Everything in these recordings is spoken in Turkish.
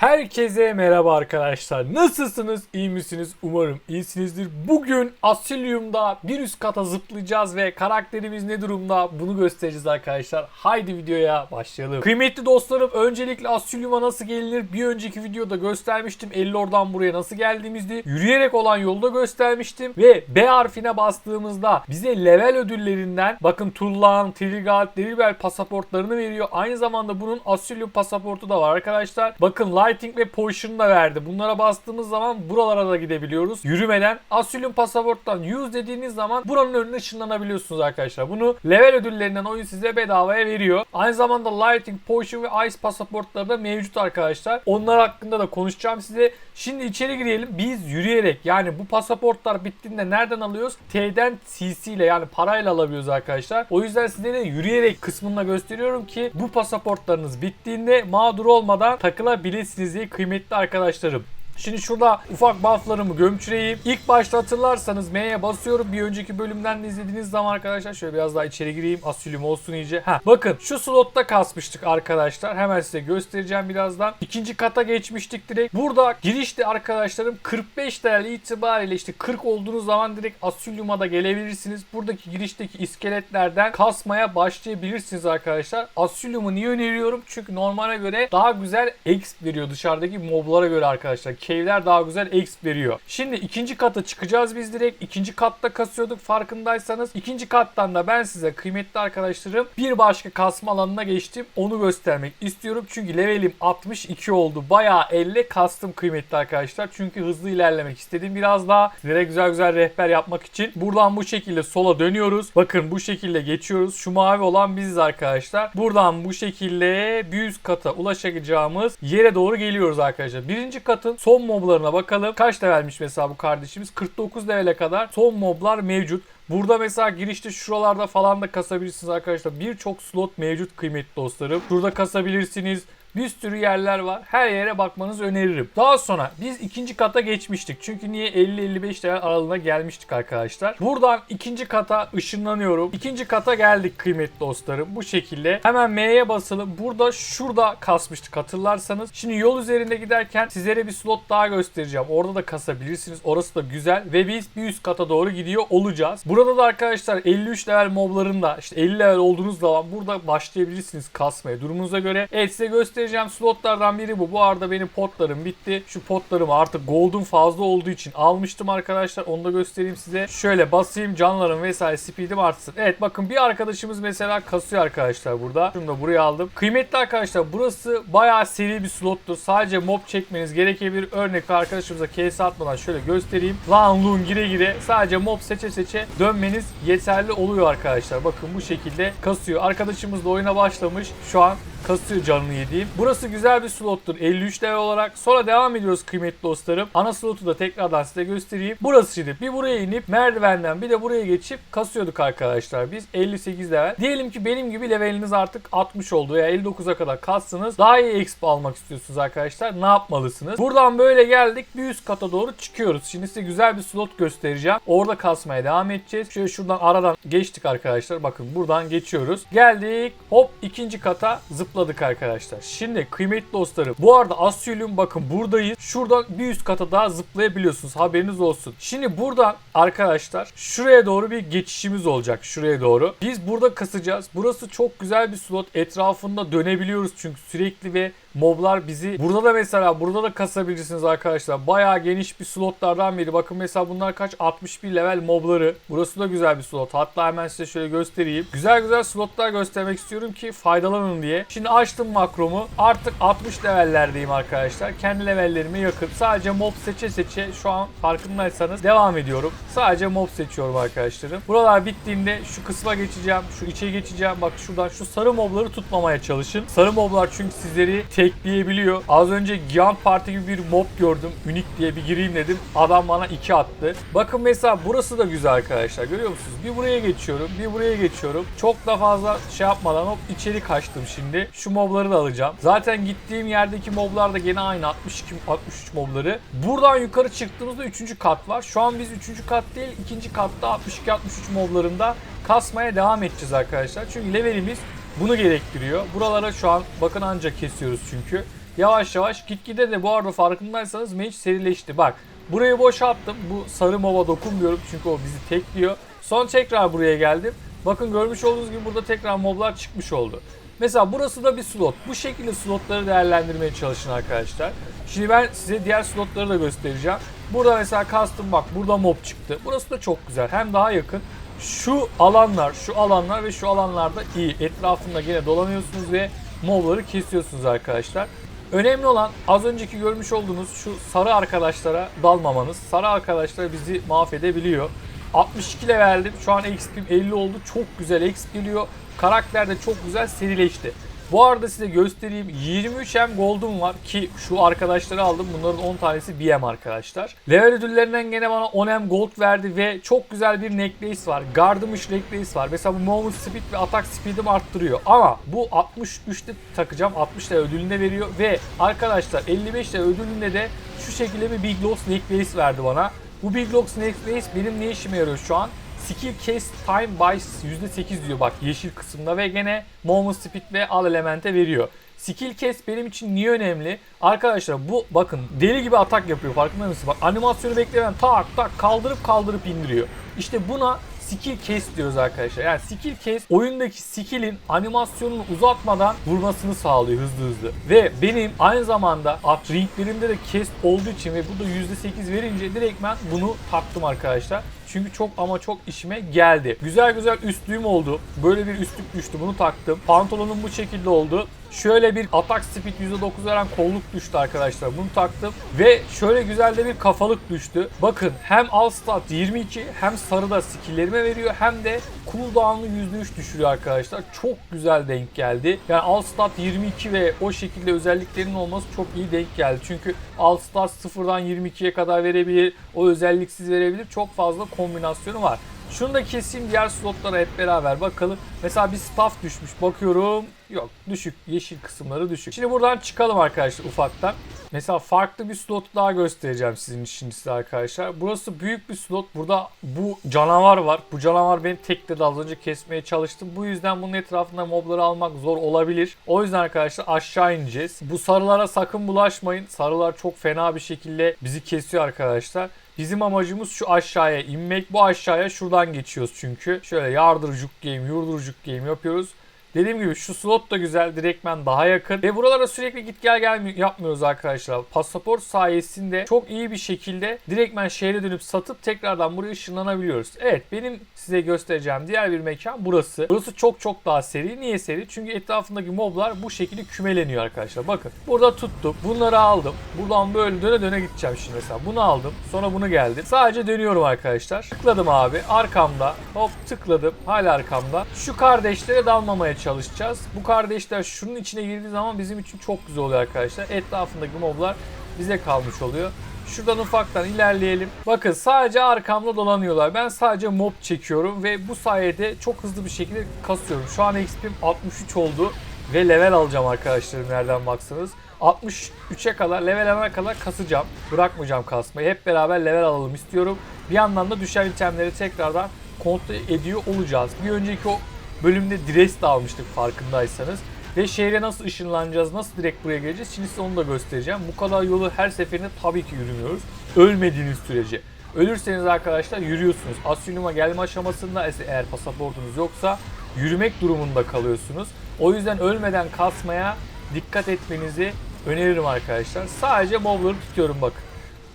Herkese merhaba arkadaşlar. Nasılsınız? İyi misiniz? Umarım iyisinizdir. Bugün Asilium'da bir üst kata zıplayacağız ve karakterimiz ne durumda bunu göstereceğiz arkadaşlar. Haydi videoya başlayalım. Kıymetli dostlarım öncelikle Asilium'a nasıl gelinir bir önceki videoda göstermiştim. 50 oradan buraya nasıl geldiğimizdi. Yürüyerek olan yolda göstermiştim. Ve B harfine bastığımızda bize level ödüllerinden bakın Tullan, Trigat, Deribel pasaportlarını veriyor. Aynı zamanda bunun Asilium pasaportu da var arkadaşlar. Bakın Lighting ve Potion'u da verdi. Bunlara bastığımız zaman buralara da gidebiliyoruz. Yürümeden Asylum pasaporttan use dediğiniz zaman buranın önüne ışınlanabiliyorsunuz arkadaşlar. Bunu level ödüllerinden oyun size bedavaya veriyor. Aynı zamanda Lighting, Potion ve Ice pasaportları da mevcut arkadaşlar. Onlar hakkında da konuşacağım size. Şimdi içeri girelim. Biz yürüyerek yani bu pasaportlar bittiğinde nereden alıyoruz? T'den CC ile yani parayla alabiliyoruz arkadaşlar. O yüzden size de yürüyerek kısmında gösteriyorum ki bu pasaportlarınız bittiğinde mağdur olmadan takılabilirsiniz diye kıymetli arkadaşlarım. Şimdi şurada ufak bufflarımı gömçüreyim. İlk başta hatırlarsanız M'ye basıyorum. Bir önceki bölümden de izlediğiniz zaman arkadaşlar şöyle biraz daha içeri gireyim. Asylum olsun iyice. Ha, bakın şu slotta kasmıştık arkadaşlar. Hemen size göstereceğim birazdan. İkinci kata geçmiştik direkt. Burada girişte arkadaşlarım 45 değerli itibariyle işte 40 olduğunuz zaman direkt Asylum'a da gelebilirsiniz. Buradaki girişteki iskeletlerden kasmaya başlayabilirsiniz arkadaşlar. Asylum'u niye öneriyorum? Çünkü normale göre daha güzel exp veriyor dışarıdaki moblara göre arkadaşlar cave'ler daha güzel exp veriyor. Şimdi ikinci kata çıkacağız biz direkt. İkinci katta kasıyorduk farkındaysanız. İkinci kattan da ben size kıymetli arkadaşlarım bir başka kasma alanına geçtim. Onu göstermek istiyorum. Çünkü levelim 62 oldu. Bayağı 50 kastım kıymetli arkadaşlar. Çünkü hızlı ilerlemek istedim biraz daha. Sizlere güzel güzel rehber yapmak için. Buradan bu şekilde sola dönüyoruz. Bakın bu şekilde geçiyoruz. Şu mavi olan biziz arkadaşlar. Buradan bu şekilde bir üst kata ulaşacağımız yere doğru geliyoruz arkadaşlar. Birinci katın son moblarına bakalım. Kaç levelmiş mesela bu kardeşimiz? 49 levele kadar son moblar mevcut. Burada mesela girişte şuralarda falan da kasabilirsiniz arkadaşlar. Birçok slot mevcut kıymetli dostlarım. Burada kasabilirsiniz. Bir sürü yerler var. Her yere bakmanızı öneririm. Daha sonra biz ikinci kata geçmiştik. Çünkü niye 50-55 değer aralığına gelmiştik arkadaşlar. Buradan ikinci kata ışınlanıyorum. İkinci kata geldik kıymetli dostlarım. Bu şekilde. Hemen M'ye basalım. Burada şurada kasmıştık hatırlarsanız. Şimdi yol üzerinde giderken sizlere bir slot daha göstereceğim. Orada da kasabilirsiniz. Orası da güzel. Ve biz bir üst kata doğru gidiyor olacağız. Burada da arkadaşlar 53 level moblarında işte 50 level olduğunuz zaman burada başlayabilirsiniz kasmaya. Durumunuza göre. Evet size göstereceğim slotlardan biri bu. Bu arada benim potlarım bitti. Şu potlarım artık gold'un fazla olduğu için almıştım arkadaşlar. Onu da göstereyim size. Şöyle basayım canlarım vesaire speed'im artsın. Evet bakın bir arkadaşımız mesela kasıyor arkadaşlar burada. Şunu da buraya aldım. Kıymetli arkadaşlar burası bayağı seri bir slottur. Sadece mob çekmeniz gerekebilir. Örnek arkadaşımıza case atmadan şöyle göstereyim. Lan loon gire gire sadece mob seçe seçe dönmeniz yeterli oluyor arkadaşlar. Bakın bu şekilde kasıyor. Arkadaşımız da oyuna başlamış. Şu an kasıyor canını yediğim. Burası güzel bir slottur 53 level olarak. Sonra devam ediyoruz kıymetli dostlarım. Ana slotu da tekrardan size göstereyim. Burası şimdi bir buraya inip merdivenden bir de buraya geçip kasıyorduk arkadaşlar biz 58 level. Diyelim ki benim gibi leveliniz artık 60 oldu veya 59'a kadar kastınız. Daha iyi exp almak istiyorsunuz arkadaşlar. Ne yapmalısınız? Buradan böyle geldik bir üst kata doğru çıkıyoruz. Şimdi size güzel bir slot göstereceğim. Orada kasmaya devam edeceğiz. Şöyle şuradan aradan geçtik arkadaşlar. Bakın buradan geçiyoruz. Geldik. Hop ikinci kata zıpladık arkadaşlar. Şimdi kıymetli dostlarım. Bu arada Asylum bakın buradayız. Şuradan bir üst kata daha zıplayabiliyorsunuz. Haberiniz olsun. Şimdi buradan arkadaşlar şuraya doğru bir geçişimiz olacak. Şuraya doğru. Biz burada kasacağız. Burası çok güzel bir slot. Etrafında dönebiliyoruz çünkü sürekli ve moblar bizi burada da mesela burada da kasabilirsiniz arkadaşlar. Bayağı geniş bir slotlardan biri. Bakın mesela bunlar kaç? 61 level mobları. Burası da güzel bir slot. Hatta hemen size şöyle göstereyim. Güzel güzel slotlar göstermek istiyorum ki faydalanın diye. Şimdi açtım makromu. Artık 60 levellerdeyim arkadaşlar. Kendi levellerime yakın. Sadece mob seçe seçe şu an farkındaysanız devam ediyorum. Sadece mob seçiyorum arkadaşlarım. Buralar bittiğinde şu kısma geçeceğim. Şu içe geçeceğim. Bak şuradan şu sarı mobları tutmamaya çalışın. Sarı moblar çünkü sizleri tekleyebiliyor. Az önce Giant Party gibi bir mob gördüm. Unik diye bir gireyim dedim. Adam bana 2 attı. Bakın mesela burası da güzel arkadaşlar. Görüyor musunuz? Bir buraya geçiyorum. Bir buraya geçiyorum. Çok da fazla şey yapmadan hop içeri kaçtım şimdi. Şu mobları da alacağım. Zaten gittiğim yerdeki moblar da gene aynı 62 63 mobları. Buradan yukarı çıktığımızda 3. kat var. Şu an biz 3. kat değil 2. katta 62 63 moblarında kasmaya devam edeceğiz arkadaşlar. Çünkü levelimiz bunu gerektiriyor. Buralara şu an bakın ancak kesiyoruz çünkü. yavaş yavaş gitgide de bu arada farkındaysanız match serileşti. Bak burayı boşalttım. Bu sarı mova dokunmuyorum çünkü o bizi tekliyor. Son tekrar buraya geldim. Bakın görmüş olduğunuz gibi burada tekrar moblar çıkmış oldu. Mesela burası da bir slot. Bu şekilde slotları değerlendirmeye çalışın arkadaşlar. Şimdi ben size diğer slotları da göstereceğim. Burada mesela custom bak burada mob çıktı. Burası da çok güzel. Hem daha yakın. Şu alanlar, şu alanlar ve şu alanlarda iyi. Etrafında gene dolanıyorsunuz ve mobları kesiyorsunuz arkadaşlar. Önemli olan az önceki görmüş olduğunuz şu sarı arkadaşlara dalmamanız. Sarı arkadaşlar bizi mahvedebiliyor. 62 leveldim. Şu an XP'm 50 oldu. Çok güzel XP geliyor. Karakter de çok güzel serileşti. Bu arada size göstereyim 23 M Gold'um var ki şu arkadaşları aldım. Bunların 10 tanesi BM arkadaşlar. Level ödüllerinden gene bana 10 M Gold verdi ve çok güzel bir necklace var. Gardımış necklace var. Mesela bu Movement Speed ve Attack Speed'imi arttırıyor. Ama bu 63'te takacağım. 60 lira ödülünde veriyor ve arkadaşlar 55 lira ödülünde de şu şekilde bir Big Loss necklace verdi bana. Bu Big Loss necklace benim ne işime yarıyor şu an? Skill Case Time by %8 diyor bak yeşil kısımda ve gene Moment Speed ve Al Element'e veriyor. Skill Case benim için niye önemli? Arkadaşlar bu bakın deli gibi atak yapıyor farkında mısınız? Bak animasyonu bekleyen tak tak kaldırıp kaldırıp indiriyor. İşte buna skill case diyoruz arkadaşlar. Yani skill case oyundaki skill'in animasyonunu uzatmadan vurmasını sağlıyor hızlı hızlı. Ve benim aynı zamanda at ringlerimde de cast olduğu için ve bu da %8 verince direkt ben bunu taktım arkadaşlar. Çünkü çok ama çok işime geldi. Güzel güzel üstlüğüm oldu. Böyle bir üstlük düştü. Bunu taktım. Pantolonum bu şekilde oldu. Şöyle bir atak speed %9 veren kolluk düştü arkadaşlar. Bunu taktım. Ve şöyle güzel de bir kafalık düştü. Bakın hem all stat 22 hem sarıda skilllerime veriyor hem de cooldown'u %3 düşürüyor arkadaşlar. Çok güzel denk geldi. Yani all stat 22 ve o şekilde özelliklerinin olması çok iyi denk geldi. Çünkü all stat 0'dan 22'ye kadar verebilir. O özelliksiz verebilir. Çok fazla kombinasyonu var. Şunu da keseyim diğer slotlara hep beraber bakalım. Mesela bir staff düşmüş bakıyorum. Yok düşük yeşil kısımları düşük. Şimdi buradan çıkalım arkadaşlar ufaktan. Mesela farklı bir slot daha göstereceğim sizin için size arkadaşlar. Burası büyük bir slot. Burada bu canavar var. Bu canavar beni tekledi az önce kesmeye çalıştım. Bu yüzden bunun etrafında mobları almak zor olabilir. O yüzden arkadaşlar aşağı ineceğiz. Bu sarılara sakın bulaşmayın. Sarılar çok fena bir şekilde bizi kesiyor arkadaşlar. Bizim amacımız şu aşağıya inmek. Bu aşağıya şuradan geçiyoruz çünkü. Şöyle yardırcuk game, yurdurcuk game yapıyoruz. Dediğim gibi şu slot da güzel. Direktmen daha yakın. Ve buralara sürekli git gel gel yapmıyoruz arkadaşlar. Pasaport sayesinde çok iyi bir şekilde direktmen şehre dönüp satıp tekrardan buraya ışınlanabiliyoruz. Evet benim size göstereceğim diğer bir mekan burası. Burası çok çok daha seri. Niye seri? Çünkü etrafındaki moblar bu şekilde kümeleniyor arkadaşlar. Bakın burada tuttum. Bunları aldım. Buradan böyle döne döne gideceğim şimdi mesela. Bunu aldım. Sonra bunu geldi. Sadece dönüyorum arkadaşlar. Tıkladım abi. Arkamda. Hop tıkladım. Hala arkamda. Şu kardeşlere dalmamaya çalışıyorum çalışacağız. Bu kardeşler şunun içine girdiği zaman bizim için çok güzel oluyor arkadaşlar. Etrafındaki moblar bize kalmış oluyor. Şuradan ufaktan ilerleyelim. Bakın sadece arkamda dolanıyorlar. Ben sadece mob çekiyorum ve bu sayede çok hızlı bir şekilde kasıyorum. Şu an XP'm 63 oldu ve level alacağım arkadaşlarım nereden baksanız. 63'e kadar level alana kadar kasacağım. Bırakmayacağım kasmayı. Hep beraber level alalım istiyorum. Bir yandan da düşen itemleri tekrardan kontrol ediyor olacağız. Bir önceki o bölümde Dres de almıştık farkındaysanız. Ve şehre nasıl ışınlanacağız, nasıl direkt buraya geleceğiz şimdi size onu da göstereceğim. Bu kadar yolu her seferinde tabii ki yürümüyoruz. Ölmediğiniz sürece. Ölürseniz arkadaşlar yürüyorsunuz. Asyonuma gelme aşamasında eğer pasaportunuz yoksa yürümek durumunda kalıyorsunuz. O yüzden ölmeden kasmaya dikkat etmenizi öneririm arkadaşlar. Sadece mobları tutuyorum bakın.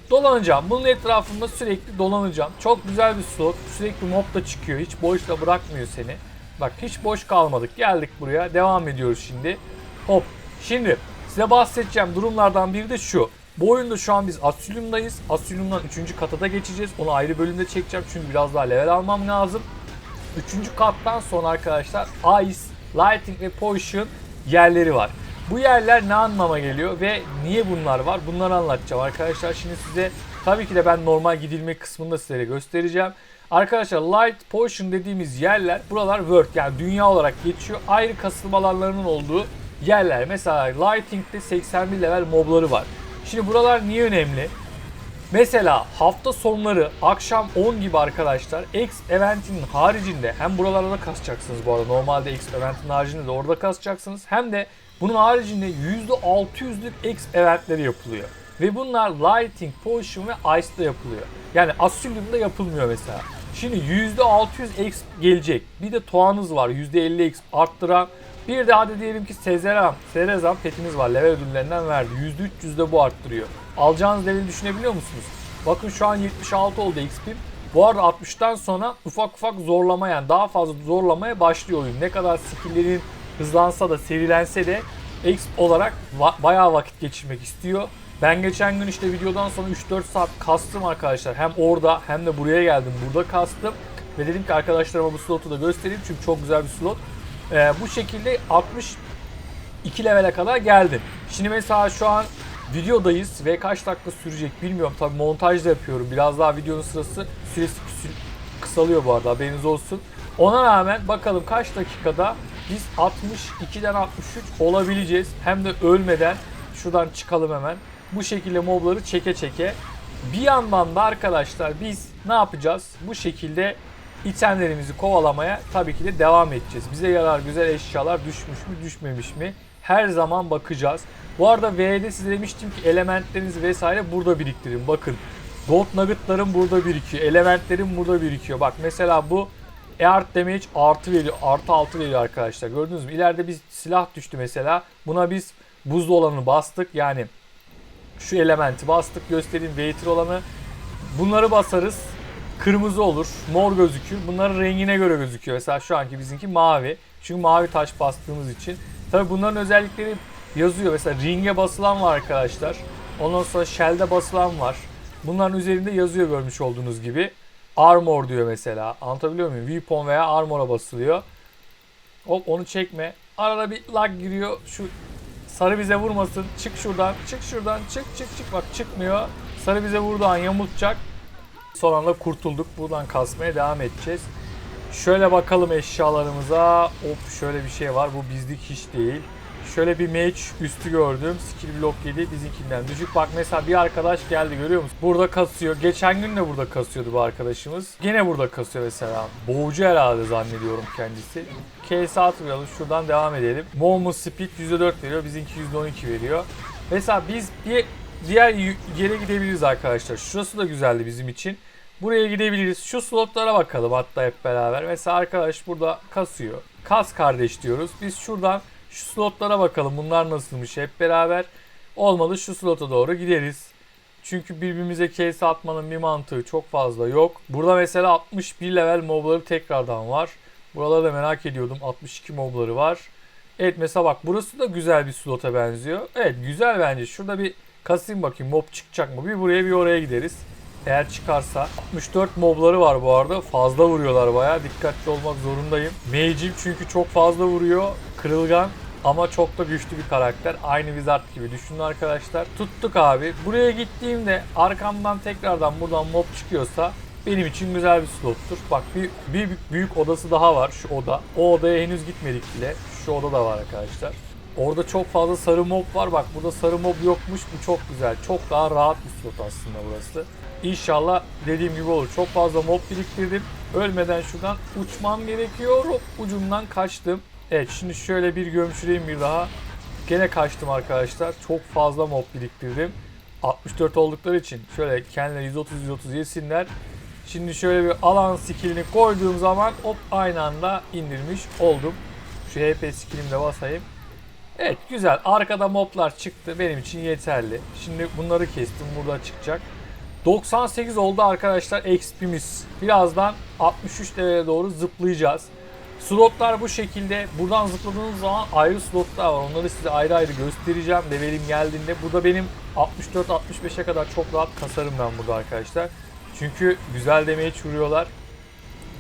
Dolanacağım. Bunun etrafında sürekli dolanacağım. Çok güzel bir slot. Sürekli mob da çıkıyor. Hiç boşta bırakmıyor seni. Bak hiç boş kalmadık. Geldik buraya. Devam ediyoruz şimdi. Hop. Şimdi size bahsedeceğim durumlardan biri de şu. Bu oyunda şu an biz Asylum'dayız. Asylum'dan 3. kata da geçeceğiz. Onu ayrı bölümde çekeceğim çünkü biraz daha level almam lazım. 3. kattan sonra arkadaşlar Ice, Lighting ve Potion yerleri var. Bu yerler ne anlama geliyor ve niye bunlar var? Bunları anlatacağım arkadaşlar. Şimdi size tabii ki de ben normal gidilme kısmında size göstereceğim. Arkadaşlar Light Potion dediğimiz yerler buralar World yani dünya olarak geçiyor. Ayrı kasılma olduğu yerler. Mesela Lighting'de 81 level mobları var. Şimdi buralar niye önemli? Mesela hafta sonları akşam 10 gibi arkadaşlar X eventinin haricinde hem buralarda da kasacaksınız bu arada normalde X eventin haricinde de orada kasacaksınız hem de Bunun haricinde %600'lük exp eventleri yapılıyor. Ve bunlar Lighting, Potion ve Ice'da yapılıyor. Yani Asylum'da yapılmıyor mesela. Şimdi %600 exp gelecek. Bir de Toğan'ız var %50 exp arttıran. Bir de hadi diyelim ki Sezeram, Serezam petimiz var. Level ödüllerinden verdi. %300 de bu arttırıyor. Alacağınız leveli düşünebiliyor musunuz? Bakın şu an 76 oldu XP'm. Bu arada 60'tan sonra ufak ufak zorlama yani daha fazla zorlamaya başlıyor oyun. Ne kadar skill'lerin hızlansa da serilense de exp olarak va- bayağı vakit geçirmek istiyor. Ben geçen gün işte videodan sonra 3-4 saat kastım arkadaşlar. Hem orada hem de buraya geldim. Burada kastım. Ve dedim ki arkadaşlarıma bu slotu da göstereyim çünkü çok güzel bir slot. Ee, bu şekilde 62 levele kadar geldim. Şimdi mesela şu an videodayız ve kaç dakika sürecek bilmiyorum. Tabii montaj da yapıyorum. Biraz daha videonun sırası süresi kıs- kısalıyor bu arada haberiniz olsun. Ona rağmen bakalım kaç dakikada biz 62'den 63 olabileceğiz. Hem de ölmeden şuradan çıkalım hemen. Bu şekilde mobları çeke çeke. Bir yandan da arkadaşlar biz ne yapacağız? Bu şekilde itemlerimizi kovalamaya tabii ki de devam edeceğiz. Bize yarar güzel eşyalar düşmüş mü düşmemiş mi? Her zaman bakacağız. Bu arada V'de size demiştim ki elementlerinizi vesaire burada biriktirin. Bakın Gold Nugget'larım burada birikiyor. Elementlerim burada birikiyor. Bak mesela bu Eart damage artı veriyor. Artı altı veriyor arkadaşlar. Gördünüz mü? İleride bir silah düştü mesela. Buna biz buzlu olanı bastık. Yani şu elementi bastık. Göstereyim Waiter olanı. Bunları basarız. Kırmızı olur. Mor gözükür. Bunların rengine göre gözüküyor. Mesela şu anki bizimki mavi. Çünkü mavi taş bastığımız için. Tabi bunların özellikleri yazıyor. Mesela ringe basılan var arkadaşlar. Ondan sonra shell'de basılan var. Bunların üzerinde yazıyor görmüş olduğunuz gibi. Armor diyor mesela. Anlatabiliyor muyum? Weapon veya armor'a basılıyor. Hop onu çekme. Arada bir lag giriyor. Şu sarı bize vurmasın. Çık şuradan. Çık şuradan. Çık çık çık. Bak çıkmıyor. Sarı bize vurduğu an yamultacak. Son anda kurtulduk. Buradan kasmaya devam edeceğiz. Şöyle bakalım eşyalarımıza. Hop şöyle bir şey var. Bu bizlik hiç değil. Şöyle bir mage üstü gördüm. Skill block 7 bizimkinden düşük. Bak mesela bir arkadaş geldi görüyor musun? Burada kasıyor. Geçen gün de burada kasıyordu bu arkadaşımız. Gene burada kasıyor mesela. Boğucu herhalde zannediyorum kendisi. Case atmayalım. Şuradan devam edelim. Movement speed %4 veriyor. Bizimki %12 veriyor. Mesela biz bir diğer yere gidebiliriz arkadaşlar. Şurası da güzeldi bizim için. Buraya gidebiliriz. Şu slotlara bakalım hatta hep beraber. Mesela arkadaş burada kasıyor. Kas kardeş diyoruz. Biz şuradan şu slotlara bakalım. Bunlar nasılmış hep beraber. Olmadı şu slota doğru gideriz. Çünkü birbirimize case atmanın bir mantığı çok fazla yok. Burada mesela 61 level mobları tekrardan var. Buraları da merak ediyordum. 62 mobları var. Evet mesela bak burası da güzel bir slota benziyor. Evet güzel bence. Şurada bir kasayım bakayım mob çıkacak mı? Bir buraya bir oraya gideriz. Eğer çıkarsa. 64 mobları var bu arada. Fazla vuruyorlar bayağı. Dikkatli olmak zorundayım. Mage'im çünkü çok fazla vuruyor. Kırılgan ama çok da güçlü bir karakter. Aynı Wizard gibi düşünün arkadaşlar. Tuttuk abi. Buraya gittiğimde arkamdan tekrardan buradan mob çıkıyorsa benim için güzel bir slottur. Bak bir, bir büyük odası daha var şu oda. O odaya henüz gitmedik bile. Şu oda da var arkadaşlar. Orada çok fazla sarı mob var. Bak burada sarı mob yokmuş. Bu çok güzel. Çok daha rahat bir slot aslında burası. İnşallah dediğim gibi olur. Çok fazla mob biriktirdim. Ölmeden şuradan uçmam gerekiyor. Hop, ucundan kaçtım. Evet şimdi şöyle bir gömçüreyim bir daha. Gene kaçtım arkadaşlar. Çok fazla mob biriktirdim. 64 oldukları için şöyle kendileri 130-130 yesinler. Şimdi şöyle bir alan skillini koyduğum zaman hop aynı anda indirmiş oldum. Şu HP skillimi de basayım. Evet güzel. Arkada moblar çıktı. Benim için yeterli. Şimdi bunları kestim. Burada çıkacak. 98 oldu arkadaşlar XP'miz. Birazdan 63 levele doğru zıplayacağız. Slotlar bu şekilde. Buradan zıpladığınız zaman ayrı slotlar var. Onları size ayrı ayrı göstereceğim. Levelim geldiğinde. Burada benim 64-65'e kadar çok rahat kasarım ben burada arkadaşlar. Çünkü güzel demeye vuruyorlar.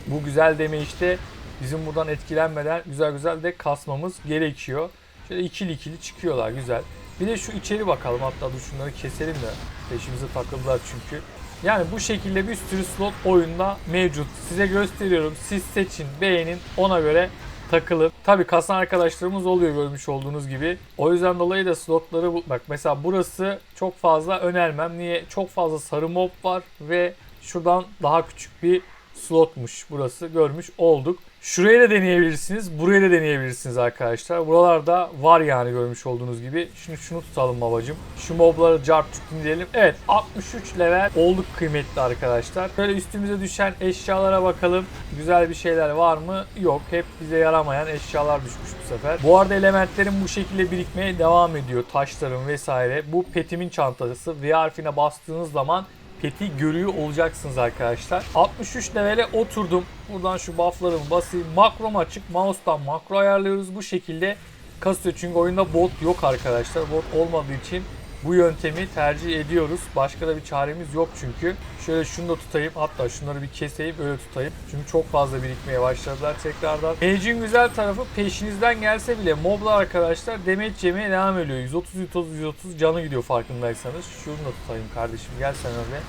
Bu güzel deme işte bizim buradan etkilenmeden güzel güzel de kasmamız gerekiyor. Şöyle ikili ikili çıkıyorlar güzel. Bir de şu içeri bakalım hatta dur şunları keselim de peşimize takıldılar çünkü. Yani bu şekilde bir sürü slot oyunda mevcut. Size gösteriyorum. Siz seçin, beğenin, ona göre takılın. Tabi kasan arkadaşlarımız oluyor görmüş olduğunuz gibi. O yüzden dolayı da slotları bak mesela burası çok fazla önermem. Niye? Çok fazla sarı mob var ve şuradan daha küçük bir slotmuş burası görmüş olduk. Şurayı da deneyebilirsiniz. Burayı da deneyebilirsiniz arkadaşlar. Buralarda var yani görmüş olduğunuz gibi. Şimdi şunu tutalım babacım. Şu mobları cart diyelim. Evet 63 level olduk kıymetli arkadaşlar. Böyle üstümüze düşen eşyalara bakalım. Güzel bir şeyler var mı? Yok. Hep bize yaramayan eşyalar düşmüş bu sefer. Bu arada elementlerin bu şekilde birikmeye devam ediyor. Taşların vesaire. Bu petimin çantası. V harfine bastığınız zaman peti görüyor olacaksınız arkadaşlar. 63 levele oturdum. Buradan şu bufflarımı basayım. Makrom açık. Mouse'dan makro ayarlıyoruz. Bu şekilde kasıyor. Çünkü oyunda bot yok arkadaşlar. Bot olmadığı için bu yöntemi tercih ediyoruz. Başka da bir çaremiz yok çünkü. Şöyle şunu da tutayım. Hatta şunları bir keseyim öyle tutayım. Çünkü çok fazla birikmeye başladılar tekrardan. Mage'in güzel tarafı peşinizden gelse bile moblar arkadaşlar damage yemeye devam ediyor. 130 130 130 canı gidiyor farkındaysanız. Şunu da tutayım kardeşim gel sen öyle.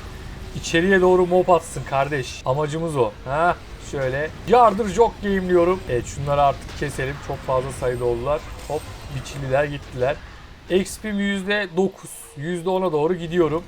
İçeriye doğru mob atsın kardeş. Amacımız o. Ha şöyle. Yardır jok game diyorum. Evet şunları artık keselim. Çok fazla sayıda oldular. Hop biçililer gittiler. XP'm %9. %10'a doğru gidiyorum.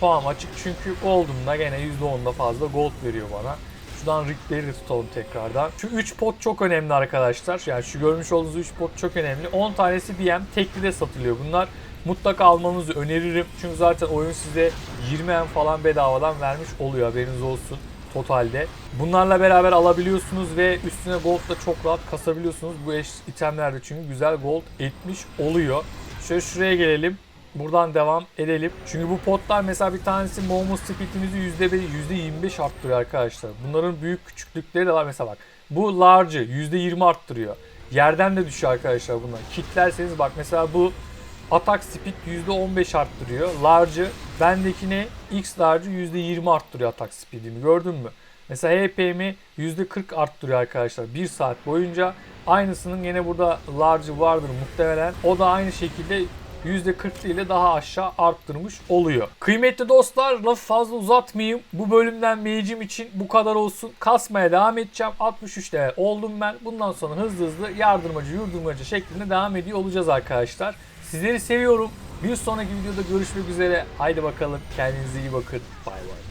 Puan açık çünkü Gold'umda gene %10'da fazla gold veriyor bana. Şuradan Rick'leri tutalım tekrardan. Şu 3 pot çok önemli arkadaşlar. Yani şu görmüş olduğunuz 3 pot çok önemli. 10 tanesi BM tekli de satılıyor. Bunlar mutlaka almanızı öneririm. Çünkü zaten oyun size 20 M falan bedavadan vermiş oluyor haberiniz olsun totalde. Bunlarla beraber alabiliyorsunuz ve üstüne gold da çok rahat kasabiliyorsunuz. Bu eş itemlerde çünkü güzel gold etmiş oluyor. Şöyle şuraya gelelim. Buradan devam edelim. Çünkü bu potlar mesela bir tanesi Momo Speed'imizi %1, %25 arttırıyor arkadaşlar. Bunların büyük küçüklükleri de var. Mesela bak bu large'ı %20 arttırıyor. Yerden de düşüyor arkadaşlar bunlar. Kitlerseniz bak mesela bu Atak speed %15 arttırıyor. Large'ı bendekine X large'ı %20 arttırıyor atak speed'imi gördün mü? Mesela HP'mi %40 arttırıyor arkadaşlar 1 saat boyunca. Aynısının yine burada large'ı vardır muhtemelen. O da aynı şekilde %40 ile daha aşağı arttırmış oluyor. Kıymetli dostlar lafı fazla uzatmayayım. Bu bölümden meycim için bu kadar olsun. Kasmaya devam edeceğim. 63 level oldum ben. Bundan sonra hızlı hızlı yardırmacı yurdurmacı şeklinde devam ediyor olacağız arkadaşlar. Sizleri seviyorum. Bir sonraki videoda görüşmek üzere. Haydi bakalım kendinize iyi bakın. Bay bay.